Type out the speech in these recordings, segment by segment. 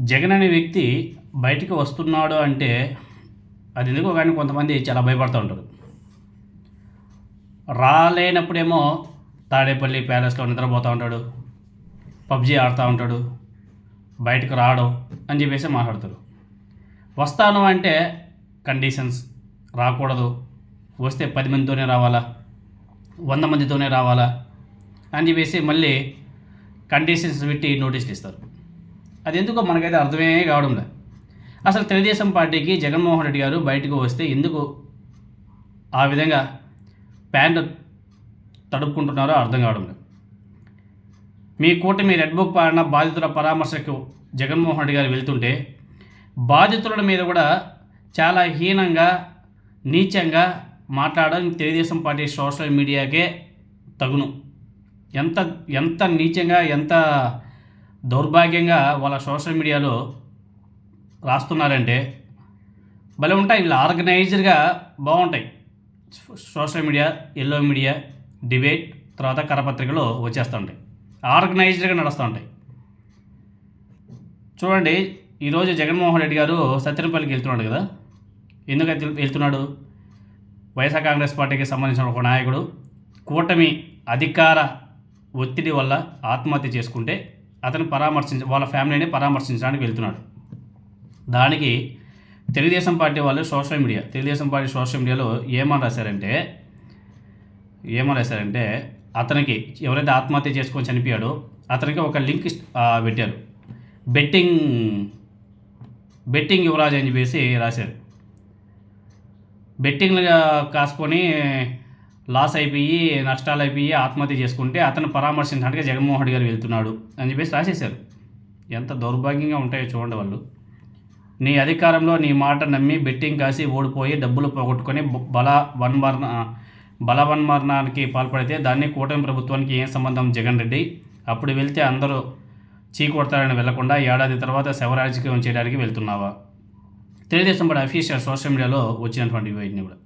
జగన్ అనే వ్యక్తి బయటికి వస్తున్నాడు అంటే అది ఎందుకో కానీ కొంతమంది చాలా భయపడుతూ ఉంటారు. రాలేనప్పుడేమో తాడేపల్లి ప్యాలెస్లో నిద్రపోతూ ఉంటాడు పబ్జి ఆడుతూ ఉంటాడు బయటకు రావడం అని చెప్పేసి మాట్లాడతారు. వస్తాను అంటే కండిషన్స్ రాకూడదు వస్తే పది మందితోనే రావాలా వంద మందితోనే రావాలా అని చెప్పేసి మళ్ళీ కండిషన్స్ పెట్టి నోటీసులు ఇస్తారు. అది ఎందుకో మనకైతే అర్థమే కావడం లేదు అసలు తెలుగుదేశం పార్టీకి జగన్మోహన్ రెడ్డి గారు బయటకు వస్తే ఎందుకు ఆ విధంగా ప్యాంట్ తడుపుకుంటున్నారో అర్థం కావడం లేదు మీ కూటమి రెడ్ బుక్ పాడిన బాధితుల పరామర్శకు జగన్మోహన్ రెడ్డి గారు వెళ్తుంటే బాధితుల మీద కూడా చాలా హీనంగా నీచంగా మాట్లాడడం తెలుగుదేశం పార్టీ సోషల్ మీడియాకే తగును. ఎంత ఎంత నీచంగా ఎంత దౌర్భాగ్యంగా వాళ్ళ సోషల్ మీడియాలో రాస్తున్నారంటే భలే ఉంటాయి. వీళ్ళు ఆర్గనైజ్డ్గా బాగుంటాయి. Social media yellow media debate తర్వాత కరపత్రికలు వచ్చేస్తుంటాయి. ఆర్గనైజ్డ్గా నడుస్తూ ఉంటాయి చూడండి ఈరోజు జగన్మోహన్ రెడ్డి గారు సత్యనపల్లికి వెళ్తున్నాడు కదా? ఎందుకు వెళ్తున్నాడు? వైఎస్ఆర్ కాంగ్రెస్ పార్టీకి సంబంధించిన ఒక నాయకుడు కూటమి అధికార ఒత్తిడి వల్ల ఆత్మహత్య చేసుకుంటే అతను పరామర్శించ వాళ్ళ ఫ్యామిలీని పరామర్శించడానికి వెళ్తున్నాడు. దానికి తెలుగుదేశం పార్టీ వాళ్ళు social media Telugu Desam party social మీడియాలో ఏమని రాశారంటే ఏమని రాశారంటే అతనికి ఎవరైతే ఆత్మహత్య చేసుకొని చనిపోయాడో అతనికి ఒక లింక్ పెట్టారు. బెట్టింగ్ బెట్టింగ్ యువరాజ్ అని చెప్పేసి రాశారు. బెట్టింగ్లు కాసుకొని లాస్ అయిపోయి నష్టాలు అయిపోయి ఆత్మహత్య చేసుకుంటే అతను పరామర్శించడానికి జగన్మోహన్ రెడ్డి గారు వెళ్తున్నాడు అని చెప్పేసి రాసేశారు. ఎంత దౌర్భాగ్యంగా ఉంటాయో చూడండి వాళ్ళు. నీ అధికారంలో నీ మాట నమ్మి బెట్టింగ్ కాసి ఓడిపోయి డబ్బులు పోగొట్టుకొని బల వన్మరణ బలవన్మరణానికి పాల్పడితే దాన్ని కూటమి ప్రభుత్వానికి ఏం సంబంధం జగన్ రెడ్డి? అప్పుడు వెళ్తే అందరూ చీకొడతారని వెళ్ళకుండా ఏడాది తర్వాత శవరాజకీయం చేయడానికి వెళ్తున్నావా? తెలుగుదేశం పార్టీ అఫీషియల్ సోషల్ మీడియాలో వచ్చినటువంటి వీటిని కూడా.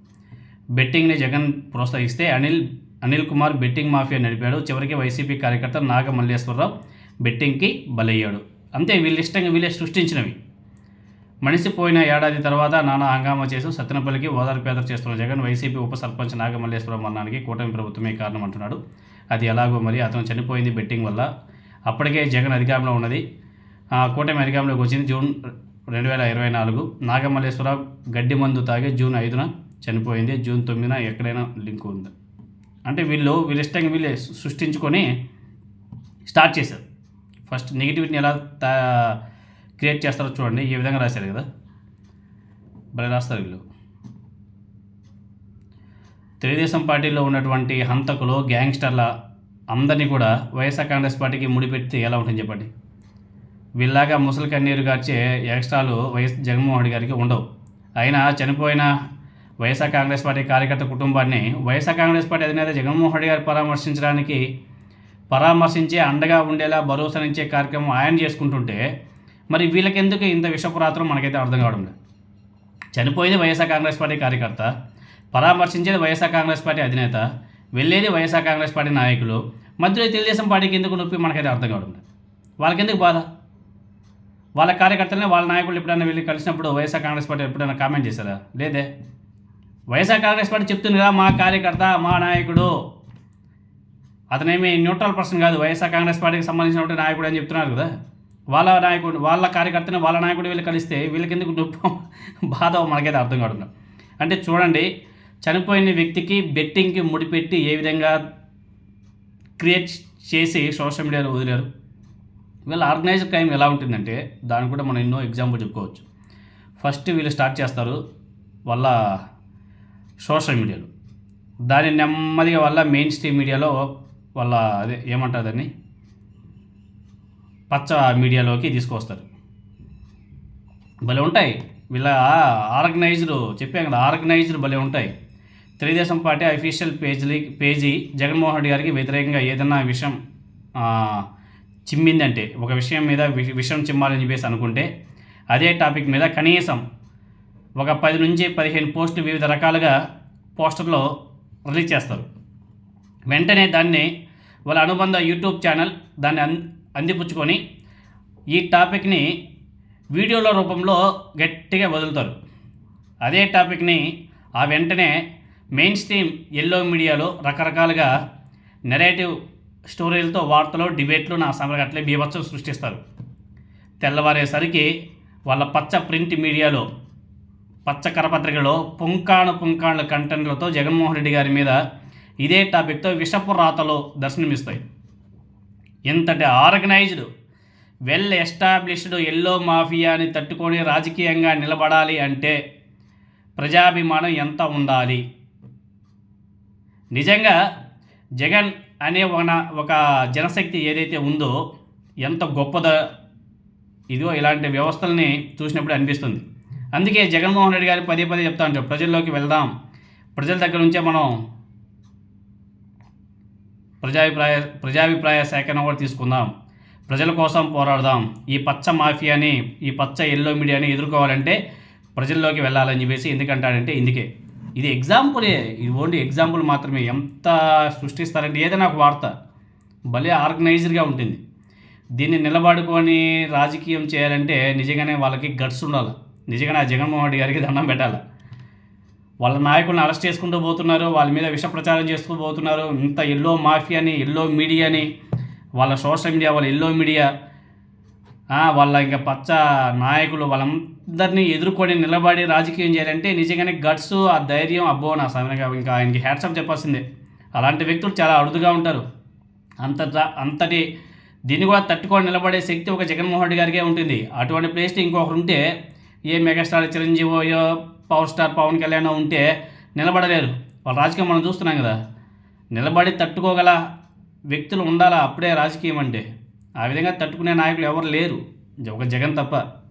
బెట్టింగ్ని జగన్ ప్రోత్సహిస్తే అనిల్ అనిల్ కుమార్ బెట్టింగ్ మాఫియా నడిపాడు. చివరికి వైసీపీ కార్యకర్త నాగ మల్లేశ్వరరావు బెట్టింగ్కి బలయ్యాడు. అంతే వీళ్ళు ఇష్టంగా వీళ్ళే సృష్టించినవి. మనిషి పోయిన ఏడాది తర్వాత నానా హంగామా చేసి సత్యనపల్లికి ఓదార్పేదర చేస్తున్న జగన్ వైసీపీ ఉప సర్పంచ్ నాగమల్లేశ్వరం మరణానికి కూటమి ప్రభుత్వమే కారణం అంటున్నాడు అది ఎలాగో మరి అతను చనిపోయింది బెట్టింగ్ వల్ల. అప్పటికే జగన్ అధికారంలో ఉన్నది. కూటమి అధికారంలోకి వచ్చింది జూన్ రెండు వేల ఇరవై నాలుగు. నాగమల్లేశ్వరరావు గడ్డి మందు తాగి జూన్ ఐదున చనిపోయింది జూన్ తొమ్మిదిన ఎక్కడైనా లింక్ ఉంది? అంటే వీళ్ళు వీళ్ళు ఇష్టంగా వీళ్ళే సృష్టించుకొని స్టార్ట్ చేశారు. ఫస్ట్ నెగిటివిటీని ఎలా తా క్రియేట్ చేస్తారో చూడండి. ఈ విధంగా రాశారు కదా? భలే రాస్తారు వీళ్ళు. తెలుగుదేశం పార్టీలో ఉన్నటువంటి హంతకులు గ్యాంగ్స్టర్ల అందరినీ కూడా వైఎస్ఆర్ కాంగ్రెస్ పార్టీకి ముడిపెడితే ఎలా ఉంటుంది చెప్పండి? వీళ్ళలాగా ముసలి కన్నీరు గార్చే ఎక్స్ట్రాలు వైఎస్ జగన్మోహన్ రెడ్డి గారికి ఉండవు. అయినా చనిపోయిన వైఎస్ఆర్ కాంగ్రెస్ పార్టీ కార్యకర్త కుటుంబాన్ని వైఎస్ఆర్ కాంగ్రెస్ పార్టీ అధినేత జగన్మోహన్ రెడ్డి గారు పరామర్శించడానికి పరామర్శించే అండగా ఉండేలా భరోసానిచ్చే కార్యక్రమం ఆయన చేసుకుంటుంటే మరి వీళ్ళకెందుకు ఇంత విషపురాత్రం మనకైతే అర్థం కావడం లేదు. చనిపోయేది వైఎస్ఆర్ కాంగ్రెస్ పార్టీ కార్యకర్త పరామర్శించేది వైఎస్ఆర్ కాంగ్రెస్ పార్టీ అధినేత వెళ్ళేది వైఎస్ఆర్ కాంగ్రెస్ పార్టీ నాయకులు మధ్యలో తెలుగుదేశం పార్టీకి ఎందుకు నొప్పి మనకైతే అర్థం కావడం లేదు. వాళ్ళకెందుకు బాధ? వాళ్ళ కార్యకర్తలనే వాళ్ళ నాయకులు ఎప్పుడైనా వెళ్ళి కలిసినప్పుడు వైఎస్ఆర్ కాంగ్రెస్ పార్టీ ఎప్పుడైనా కామెంట్ చేశారా? లేదే. వైఎస్ఆర్ కాంగ్రెస్ పార్టీ చెప్తుంది కదా మా కార్యకర్త మా నాయకుడు. అతనేమి న్యూట్రల్ పర్సన్ కాదు వైఎస్ఆర్ కాంగ్రెస్ పార్టీకి సంబంధించినటువంటి నాయకుడు అని చెప్తున్నారు కదా. వాళ్ళ నాయకుడు వాళ్ళ కార్యకర్తని వాళ్ళ నాయకుడు వీళ్ళు కలిస్తే వీళ్ళకి ఎందుకు నొప్పి బాధ మనకైతే అర్థం కావడం అంటే చూడండి చనిపోయిన వ్యక్తికి బెట్టింగ్కి ముడిపెట్టి ఏ విధంగా క్రియేట్ చేసి సోషల్ మీడియాలో వదిలేరు. వీళ్ళ ఆర్గనైజ్డ్ క్రైమ్ ఎలా ఉంటుందంటే దాన్ని కూడా మనం ఎన్నో ఎగ్జాంపుల్ చెప్పుకోవచ్చు. ఫస్ట్ వీళ్ళు స్టార్ట్ చేస్తారు వాళ్ళ సోషల్ మీడియాలో. దాని నెమ్మదిగా వల్ల మెయిన్ స్ట్రీమ్ మీడియాలో వాళ్ళ అదే ఏమంటారు దాన్ని? పచ్చ మీడియాలోకి తీసుకొస్తారు భలే ఉంటాయి. వీళ్ళ ఆర్గనైజ్డ్ చెప్పాను కదా ఆర్గనైజ్డ్ భలే ఉంటాయి. Telugu Desam party official page page Jaganmohan Reddy గారికి వ్యతిరేకంగా ఏదైనా విషయం చిమ్మిందంటే ఒక విషయం మీద వి- విషయం చిమ్మాలని చెప్పేసి అనుకుంటే అదే టాపిక్ మీద కనీసం ఒక పది నుంచి పదిహేను పోస్టులు వివిధ రకాలుగా పోస్టర్లో రిలీజ్ చేస్తారు. వెంటనే దాన్ని వాళ్ళ అనుబంధ యూట్యూబ్ ఛానల్ దాన్ని అంది అందిపుచ్చుకొని ఈ టాపిక్ని వీడియోల రూపంలో గట్టిగా వదులుతారు. అదే టాపిక్ని ఆ వెంటనే మెయిన్ స్ట్రీమ్ ఎల్లో మీడియాలో రకరకాలుగా నెరేటివ్ స్టోరీలతో వార్తలు డిబేట్లు నా సమరగట్లే అట్లే బీభత్సం సృష్టిస్తారు. తెల్లవారేసరికి వాళ్ళ పచ్చ ప్రింట్ మీడియాలో పచ్చ కరపత్రికలో పుంకాణు పుంకాణుల కంటెంట్లతో జగన్మోహన్ రెడ్డి గారి మీద ఇదే టాపిక్తో విషపు రాతలు దర్శనమిస్తాయి. ఇంతటి ఆర్గనైజ్డ్ వెల్ ఎస్టాబ్లిష్డ్ ఎల్లో మాఫియాని తట్టుకొని రాజకీయంగా నిలబడాలి అంటే ప్రజాభిమానం ఎంత ఉండాలి? నిజంగా జగన్ అనే ఒక ఒక జనశక్తి ఏదైతే ఉందో ఎంత గొప్పదో ఇదిగో ఇలాంటి వ్యవస్థల్ని చూసినప్పుడు అనిపిస్తుంది. అందుకే జగన్మోహన్ రెడ్డి గారు పదే పదే చెప్తా ఉంటారు ప్రజల్లోకి వెళ్దాం. ప్రజల దగ్గర నుంచే మనం ప్రజాభిప్రాయ ప్రజాభిప్రాయ సేకరణ కూడా తీసుకుందాం. ప్రజల కోసం పోరాడదాం. ఈ పచ్చ మాఫియాని ఈ పచ్చ ఎల్లో మీడియాని ఎదుర్కోవాలంటే ప్రజల్లోకి వెళ్ళాలని చెప్పేసి ఎందుకంటాడంటే ఇందుకే. ఇది ఎగ్జాంపులే ఇది ఓన్లీ ఎగ్జాంపుల్ మాత్రమే. ఎంత సృష్టిస్తారంటే ఏదైనా ఒక వార్త భలే ఆర్గనైజ్డ్గా ఉంటుంది. దీన్ని నిలబడుకొని రాజకీయం చేయాలంటే నిజంగానే వాళ్ళకి గట్స్ ఉండాలి. నిజంగానే నా జగన్మోహన్ రెడ్డి గారికి దండం పెట్టాలి? వాళ్ళ నాయకులను అరెస్ట్ చేసుకుంటూ పోతున్నారు వాళ్ళ మీద విష ప్రచారం చేస్తూ పోతున్నారు. ఇంత ఎల్లో మాఫియాని ఎల్లో మీడియాని వాళ్ళ సోషల్ మీడియా వాళ్ళ ఎల్లో మీడియా వాళ్ళ ఇంకా పచ్చ నాయకులు వాళ్ళందరినీ ఎదుర్కొని నిలబడి రాజకీయం చేయాలంటే నిజంగానే గట్స్ ఆ ధైర్యం అబ్బో నా సమయంగా ఇంకా ఆయనకి హ్యాట్సప్ చెప్పాల్సిందే. అలాంటి వ్యక్తులు చాలా అరుదుగా ఉంటారు. అంత అంతటి దీన్ని కూడా తట్టుకొని నిలబడే శక్తి ఒక జగన్మోహన్ రెడ్డి గారికే ఉంటుంది. అటువంటి ప్లేస్లో ఇంకొకరు ఉంటే ఏ మెగాస్టార్ చిరంజీవియో పవర్ స్టార్ పవన్ కళ్యాణ్ ఉంటే నిలబడలేరు. వాళ్ళ రాజకీయం మనం చూస్తున్నాం కదా. నిలబడి తట్టుకోగల వ్యక్తులు ఉండాలా? అప్పుడే రాజకీయం అంటే. ఆ విధంగా తట్టుకునే నాయకులు ఎవరు లేరు. ఒక జగన్ తప్ప.